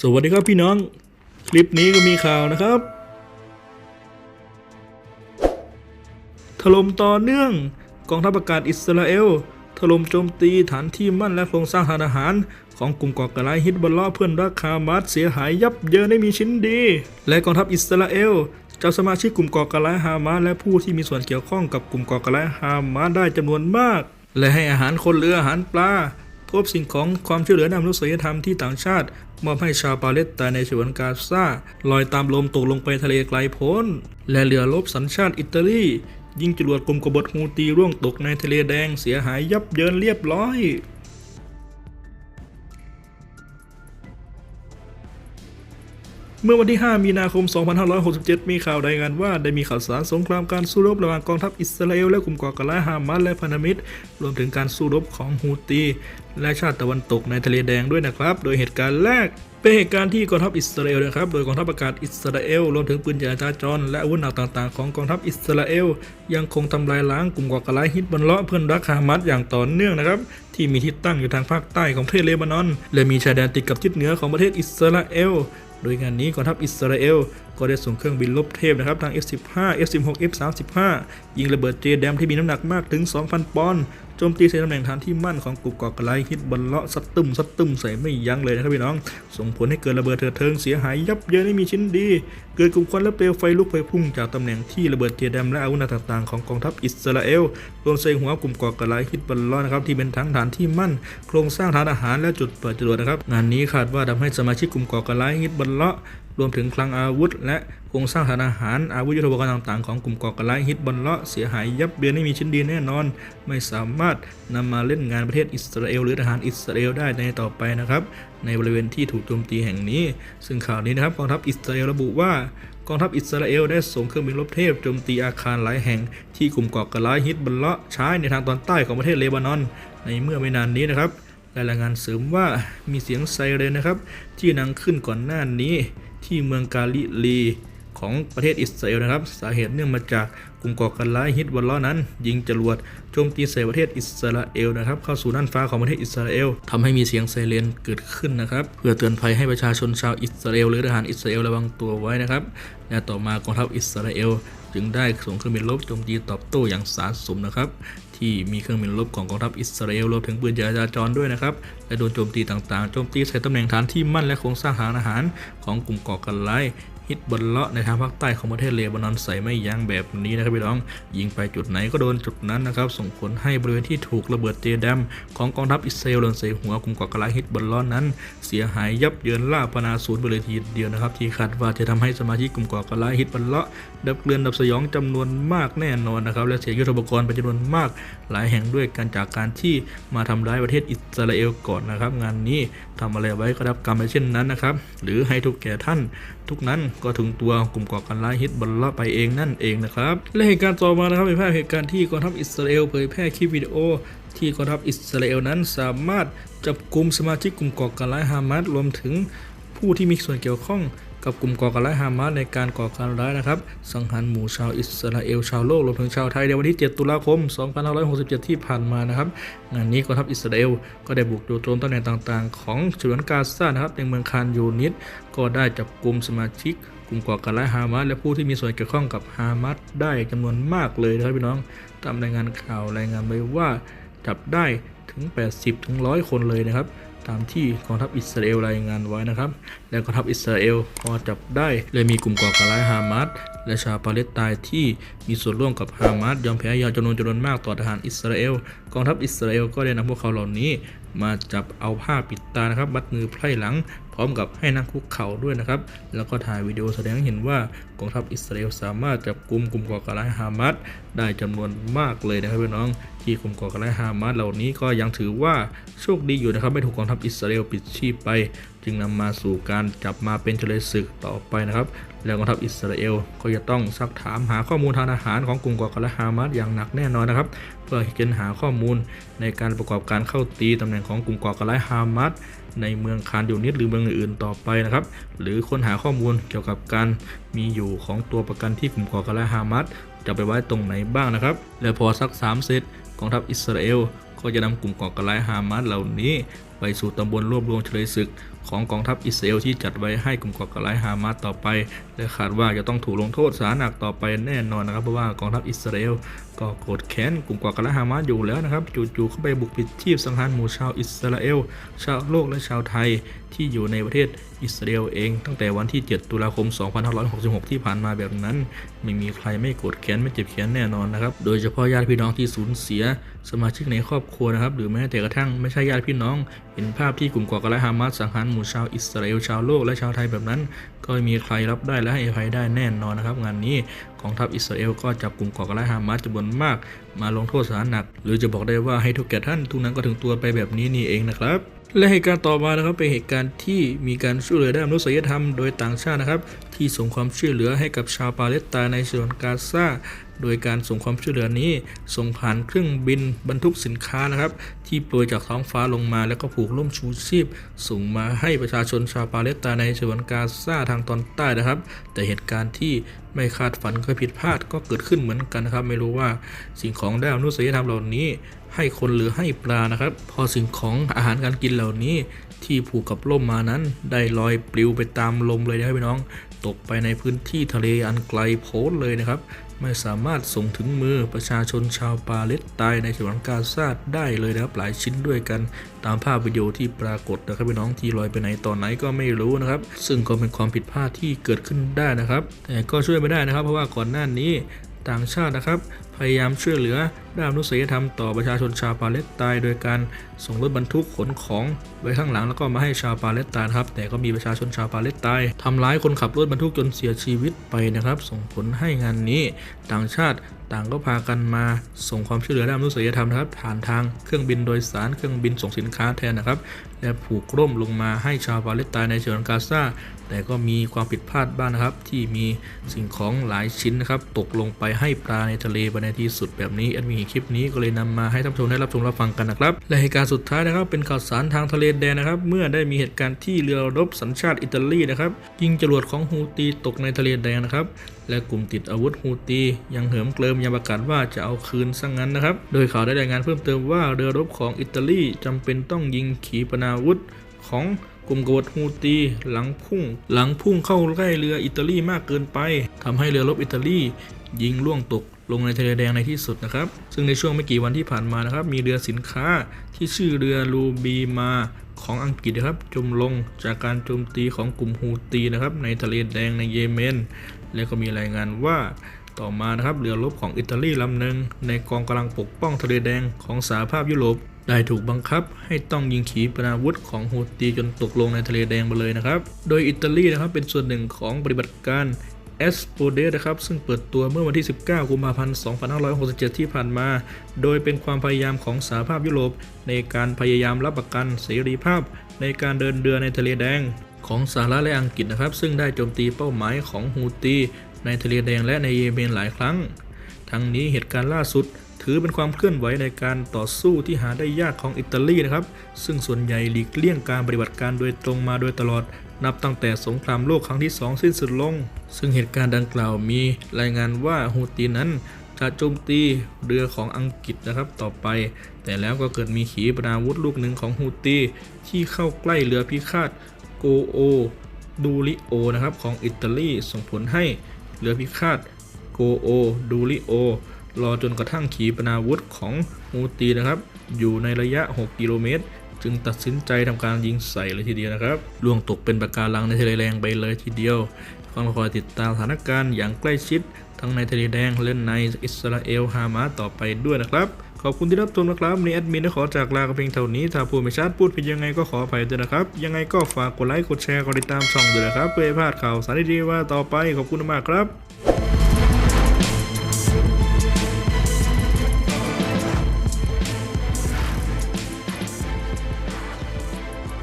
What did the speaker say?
สวัสดีครับพี่น้อง คลิปนี้ก็มีข่าวนะครับ ถล่มต่อเนื่องกองทัพอากาศอิสราเอล ถล่มโจมตีฐานที่มั่นและโครงสร้างทางทหาร ของกลุ่มก่อการร้ายฮิตบอลลอเพื่อนรักฮามาสเสียหายยับเยินไม่มีชิ้นดี และกองทัพอิสราเอลจับสมาชิกกลุ่มก่อการร้ายฮามาสและผู้ที่มีส่วนเกี่ยวข้องกับกลุ่มก่อการร้ายฮามาสได้จำนวนมาก และให้อาหารคนเรืออาหารปลา พบสิ่งของความช่วยเหลือนำนุษยธรรมที่ต่างชาติ มอบให้ชาวปาเลสไตน์ในฉวนกาซาลอยตามลมตกลงไปทะเลไกลโพ้น และเรือรบสัญชาติอิตาลี ยิงจรวดกลุ่มกบฏฮูตีร่วงตกในทะเลแดงเสียหายยับเยินเรียบร้อย เมื่อวันที่ 5 มีนาคม 2567 มีข่าวรายงานว่าได้มีข่าวสารสงครามการสู้รบระหว่างกองทัพอิสราเอลและกลุ่มก่อการร้ายฮามาสและพันธมิตร รวมถึงการสู้รบของฮูตี และชาติตะวันตกในทะเลแดงด้วยนะครับ โดยเหตุการณ์แรกเป็นเหตุการณ์ที่กองทัพอิสราเอลนะครับ โดยกองทัพอากาศอิสราเอลรวมถึงปืนใหญ่จราจรและอาวุธหนักต่างๆ ของกองทัพอิสราเอลยังคงทำลายล้างกลุ่มก่อการร้ายฮิตบัลเลาะเพื่อนรักฮามาสอย่างต่อเนื่องนะครับที่มีที่ตั้งอยู่ทางภาคใต้ของประเทศเลบานอน และมีชายแดนติดกับทิศเหนือของประเทศอิสราเอล โดยงานนี้กองทัพอิสราเอล ก็ได้ส่งเครื่องบินลบเทพนะครับทาง F-15 F-16 F-35 ยิงระเบิดเจแดมที่มีน้ำหนักมากถึง 2,000 ปอนด์โจมตีใส่ตำแหน่งฐานที่มั่นของกลุ่มก่อกรร้ายฮิตบัลเลาะสัตตึมสัตตึมใส่ไม่ยั้งเลยนะครับพี่น้อง ส่งผลให้เกิดระเบิดเถิดเทิงเสียหายยับเยินไม่มีชิ้นดี เกิดกลุ่มควันและเปลวไฟลุกไฟพุ่งจากตำแหน่งที่ระเบิดเจแดมและอาวุธต่างๆของกองทัพอิสราเอลรวมใส่หัวกลุ่มก่อกรร้ายฮิตบัลเลาะนะครับที่เป็นทั้งฐานที่มั่น โครงสร้างฐานอาหารและจุดเปิดจรวดนะครับงานนี้คาดว่าทำให้สมาชิกกลุ่มก่อกรร้ายฮิตบัลเลาะ รวมถึงคลังอาวุธ และโครงสร้างฐานอาหาร อาวุธยุทโธปกรณ์ต่างๆ ของกลุ่มก่อการร้ายฮิตบอลเลาะเสียหายยับเยินไม่มีชิ้นดีแน่นอน ไม่สามารถนำมาเล่นงานประเทศอิสราเอลหรือทหารอิสราเอลได้ในต่อไปนะครับ ในบริเวณที่ถูกโจมตีแห่งนี้ ซึ่งข่าวนี้นะครับกองทัพอิสราเอลระบุว่ากองทัพอิสราเอลได้ส่งเครื่องบินรบเทพโจมตีอาคารหลายแห่งที่กลุ่มก่อการร้ายฮิตบอลเลาะใช้ในทางตอนใต้ของประเทศเลบานอน ในเมื่อไม่นานนี้นะครับรายงานเสริมว่ามีเสียงไซเรนนะครับ ที่ดังขึ้นก่อนหน้านี้ ที่เมืองกาลิลีของประเทศอิสราเอลนะครับ สาเหตุเนื่องมาจากกลุ่มก่อการร้ายฮิตบอลล้อนั้น ยิงจรวดโจมตีใส่ประเทศอิสราเอลนะครับ เข้าสู่น่านฟ้าของประเทศอิสราเอลทำให้มีเสียงไซเรนเกิดขึ้นนะครับ เพื่อเตือนภัยให้ประชาชนชาวอิสราเอลหรือทหารอิสราเอลระวังตัวไว้นะครับและต่อมากองทัพอิสราเอล จึงได้ส่งเครื่องบินรบโจมตีตอบโต้อย่างสาสมนะครับที่มีเครื่องบินรบของกองทัพอิสราเอลรวมถึงปืนใหญ่จราจรด้วยนะครับ และโดนโจมตีต่างๆ โจมตีใส่ตำแหน่งฐานที่มั่นและโครงสร้างทางอาหารของกลุ่มก่อการร้าย ฮิตบอลเลาะในทางภาคใต้ของประเทศเลบานอนใส่ไม่ยั้งแบบนี้นะครับพี่น้อง ยิงไปจุดไหนก็โดนจุดนั้นนะครับ ส่งผลให้บริเวณที่ถูกระเบิดเจแดมของกองทัพอิสราเอลโดนใส่หัวกลุ่มก่อการร้ายฮิตบอลเลาะนั้น เสียหายยับเยินล่าพนาศูนย์ไปเลยทีเดียวนะครับที่คาดว่าจะทำให้สมาชิกกลุ่มก่อการร้ายฮิตบอลเลาะดับเกลือนดับสยองจำนวนมากแน่นอนนะครับและเสียยุทธปกรณ์เป็นจำนวนมาก หลายแห่งด้วยกันจากการที่มาทำร้ายประเทศอิสราเอลก่อนนะครับ งานนี้ทำอะไรไว้ก็รับกรรมไปเช่นนั้นนะครับหรือให้ทุกแก่ท่านทุกนั้นก็ถึงตัวกลุ่มก่อการร้ายฮิตบอลละไปเองนั่นเองนะครับและเหตุการณ์ต่อมานะครับเป็นภาพเหตุการณ์ที่กองทัพอิสราเอลเผยแพร่คลิปวิดีโอ ที่กองทัพอิสราเอลนั้นสามารถจับกลุ่มสมาชิกกลุ่มก่อการร้ายฮามาสรวมถึงผู้ที่มีส่วนเกี่ยวข้อง กับกลุ่มก่อการร้ายฮามาสในการก่อการร้ายนะครับ สังหารหมู่ชาวอิสราเอลชาวโลกรวมถึงชาวไทยในวันที่ 7 ตุลาคม 2567 ที่ผ่านมานะครับงานนี้กองทัพอิสราเอลก็ได้บุกโจมตำแหน่งต่างๆ ของฉนวนกาซานะครับในเมืองคานยูนิสก็ได้จับกลุ่มสมาชิกกลุ่มก่อการร้ายฮามาสและผู้ที่มีส่วนเกี่ยวข้องกับฮามาสได้จำนวนมากเลยนะครับพี่น้องตามรายงานข่าวรายงานไว้ว่าจับได้ถึง 80ถึง100 คนเลยนะครับ ตามที่กองทัพอิสราเอลรายงานไว้นะครับ และกองทัพอิสราเอลพอจับได้เลยมีกลุ่มก่อการร้ายฮามาสและชาวปาเลสไตน์ที่มีส่วนร่วมกับฮามาสยอมแพ้ยาจำนวนจำนวนมากต่อทหารอิสราเอลกองทัพอิสราเอลก็ได้นำพวกเขาเหล่านี้ มาจับเอาผ้าปิดตานะครับมัดมือไพร่หลังพร้อมกับให้นั่งคุกเข่าด้วยนะครับ แล้วก็ถ่ายวิดีโอแสดงให้เห็นว่ากองทัพอิสราเอลสามารถจับกลุ่มกลุ่มก่อการร้ายฮามาสได้จำนวนมากเลยนะครับพี่น้อง ที่กลุ่มก่อการร้ายฮามาสเหล่านี้ก็ยังถือว่าโชคดีอยู่นะครับไม่ถูกกองทัพอิสราเอลปิดชีพไป จึงนำมาสู่การจับมาเป็นเฉลยศึกต่อไปนะครับ แล้วกองทัพอิสราเอลก็จะต้องซักถามหาข้อมูลทางทหารของกลุ่มก่อการร้ายฮามาสอย่างหนักแน่นอนนะครับ เพื่อเค้นหาข้อมูลในการประกอบการเข้าตีตำแหน่งของกลุ่มก่อการร้ายฮามาส ในเมืองคานยูนิดหรือเมืองอื่นๆต่อไปนะครับ หรือค้นหาข้อมูลเกี่ยวกับการมีอยู่ของตัวประกันที่กลุ่มก่อการร้ายฮามาสจะไปไว้ตรงไหนบ้างนะครับ และพอสักสามเซตกองทัพอิสราเอล ก็จะนำกลุ่มก่อการร้ายฮามาสเหล่านี้ ไปสู่ตำบลรวบรวมเฉลยศึก ของกองทัพอิสราเอลที่จัดไว้ให้กลุ่มก่อการร้ายฮามาสต่อไป และคาดว่าจะต้องถูกลงโทษสาหนักต่อไปแน่นอนนะครับเพราะว่ากองทัพอิสราเอลก็โกรธแค้นกลุ่มก่อการร้ายฮามาสอยู่แล้วนะครับจู่ๆเข้าไปบุกปิดชีพสังหารหมู่ชาวอิสราเอลชาวโลกและชาวไทยที่อยู่ในประเทศอิสราเอลเอง ตั้งแต่วันที่ 7 ตุลาคม 2566 ที่ผ่านมาแบบนั้น ไม่มีใครไม่โกรธแค้นไม่เจ็บแค้นแน่นอนนะครับ โดยเฉพาะญาติพี่น้องที่สูญเสียสมาชิกในครอบครัวนะครับ หรือแม้แต่กระทั่งไม่ใช่ญาติพี่น้อง เห็นภาพที่กลุ่มก่อการร้ายฮามาสสังหารหมู่ชาวอิสราเอลชาวโลกและชาวไทยแบบนั้น ก็มีใครรับได้และให้อภัยได้แน่นอนนะครับ งานนี้กองทัพอิสราเอลก็จับกลุ่มก่อการร้ายฮามาสจำนวนมาก มาลงโทษสาหนัก หรือจะบอกได้ว่าให้ทุกแก่ท่านทุกนั้นก็ถึงตัวไปแบบนี้นี่เองนะครับ และเหตุการณ์ต่อมานะครับเป็นเหตุการณ์ที่มีการช่วยเหลือด้านมนุษยธรรมโดยต่างชาตินะครับ ที่ส่งความช่วยเหลือให้กับชาวปาเลสไตน์ในฉนวนกาซาโดยการส่งความช่วยเหลือนี้ส่งผ่านเครื่องบินบรรทุกสินค้านะครับ ที่โปรยจากท้องฟ้าลงมา แล้วก็ผูกล่มชูชีพ ส่งมาให้ประชาชนชาวปาเลสไตน์ในฉนวนกาซาทางตอนใต้นะครับ แต่เหตุการณ์ที่ไม่คาดฝันก็ผิดพลาดก็เกิดขึ้นเหมือนกันนะครับ ไม่รู้ว่าสิ่งของด้านมนุษยธรรมเหล่านี้ ให้คนหรือให้ปลานะครับ พอสิ่งของอาหารการกินเหล่านี้ที่ผูกกับล่มมานั้น ได้ลอยปลิวไปตามลมเลยนะครับพี่น้อง ตกไปในพื้นที่ทะเลอันไกลโพ้นเลยนะครับ ไม่สามารถส่งถึงมือประชาชนชาวปาเลสไตน์ในฉนวนกาซาดได้เลยนะครับหลายชิ้นด้วยกัน ตามภาพวิดีโอที่ปรากฏนะครับพี่น้องที่ลอยไปไหนตอนไหนก็ไม่รู้นะครับ ซึ่งก็เป็นความผิดพลาดที่เกิดขึ้นได้นะครับ แต่ก็ช่วยไม่ได้นะครับ เพราะว่าก่อนหน้านี้ต่างชาตินะครับพยายามช่วยเหลือด้านมนุษยธรรมต่อประชาชนชาวปาเลสไตน์โดยการส่งรถบรรทุกขนของไว้ข้างหลังแล้วก็มาให้ชาวปาเลสไตน์ครับ แต่ก็มีประชาชนชาวปาเลสไตน์ทำร้ายคนขับรถบรรทุกจนเสียชีวิตไปนะครับ ส่งผลให้งานนี้ต่างชาติต่างก็พากันมาส่งความช่วยเหลือด้านมนุษยธรรมนะครับ ผ่านทางเครื่องบินโดยสารเครื่องบินส่งสินค้าแทนนะครับ และผูกร่มลงมาให้ชาวปาเลสไตน์ในฉนวนกาซาแต่ก็มีความผิดพลาดบ้างนะครับ ที่มีสิ่งของหลายชิ้นนะครับ ตกลงไปให้ปลาในทะเลไปในที่สุดแบบนี้แอดมินคลิปนี้ก็เลยนำมาให้ท่านผู้ชมได้รับชมรับฟังกันนะครับและเหตุการณ์สุดท้ายนะครับ เป็นข่าวสารทางทะเลแดนนะครับ เมื่อได้มีเหตุการณ์ที่เรือรบสัญชาติอิตาลีนะครับยิงจรวดของฮูตีตกในทะเลแดงนะครับและกลุ่มติดอาวุธฮูตี ยังเหิมเกริมยังประกาศว่าจะเอาคืนซะงงั้นนะครับ โดยข่าวได้รายงานเพิ่มเติมว่าเรือรบของอิตาลีจำเป็นต้องยิงขีปนาวุธของกลุ่มกบฏฮูตีหลังพุ่ง หลังพุ่งเข้าใกล้เรืออิตาลีมากเกินไปทำให้เรือรบอิตาลียิงล่วงตก ลงในทะเลแดงในที่สุดนะครับ ซึ่งในช่วงไม่กี่วันที่ผ่านมานะครับ มีเรือสินค้าที่ชื่อเรือลูบีมาของอังกฤษนะครับจมลงจากการโจมตีของกลุ่มฮูตีนะครับในทะเลแดงในเยเมน และก็มีรายงานว่าต่อมานะครับเรือรบของอิตาลีลำหนึ่งในกองกำลังปกป้องทะเลแดงของสหภาพยุโรปได้ถูกบังคับให้ต้องยิงขีปนาวุธของฮูตีจนตกลงในทะเลแดงไปเลยนะครับ โดยอิตาลีนะครับเป็นส่วนหนึ่งของปฏิบัติการ เอสโปเดนะครับซึ่งเปิดตัวเมื่อวันที่ 19 กุมภาพันธ์ 2567 ที่ผ่านมา โดยเป็นความพยายามของสหภาพยุโรป ในการพยายามรับประกันเสรีภาพ ในการเดินเรือในทะเลแดง ของสหรัฐและอังกฤษนะครับ ซึ่งได้โจมตีเป้าหมายของฮูตีในทะเลแดงและในเยเมนหลายครั้ง ทั้งนี้เหตุการณ์ล่าสุด ถือเป็นความเคลื่อนไหวในการต่อสู้ที่หาได้ยากของอิตาลีนะครับ ซึ่งส่วนใหญ่หลีกเลี่ยงการปฏิบัติการโดยตรงมาโดยตลอด นับตั้งแต่สงครามโลกครั้งที่ 2 สิ้นสุดลง ซึ่งเหตุการณ์ดังกล่าวมีรายงานว่าฮูตีนั้นจะโจมตีเรือของอังกฤษนะครับต่อไป แต่แล้วก็เกิดมีขีปนาวุธลูกหนึ่งของฮูตีที่เข้าใกล้เรือพิฆาตโกโอดูริโอนะครับของอิตาลีส่งผลให้เรือพิฆาตโกโอดูริโอ รอจนกระทั่งขีปนาวุธของฮูตีนะครับ อยู่ในระยะ 6 กิโลเมตร จึงตัดสินใจทำการยิงใส่เลยทีเดียวนะครับล่วงตกเป็นปะการังในทะเลแดงไปเลยทีเดียวต้องคอยติดตามสถานการณ์อย่างใกล้ชิด ทั้งในทะเลแดงและในอิสราเอลฮามาสต่อไปด้วยนะครับขอบคุณที่รับชมนะครับนี่แอดมินได้ขอจากลากับเพียงเท่านี้ ถ้าพูดไม่ชัดพูดผิดยังไงก็ขออภัยด้วยนะครับ ยังไงก็ฝากกดไลค์กดแชร์กดติดตามช่องด้วยนะครับ เพื่อไม่พลาดข่าวสารดีๆว่าต่อไปขอบคุณมากครับ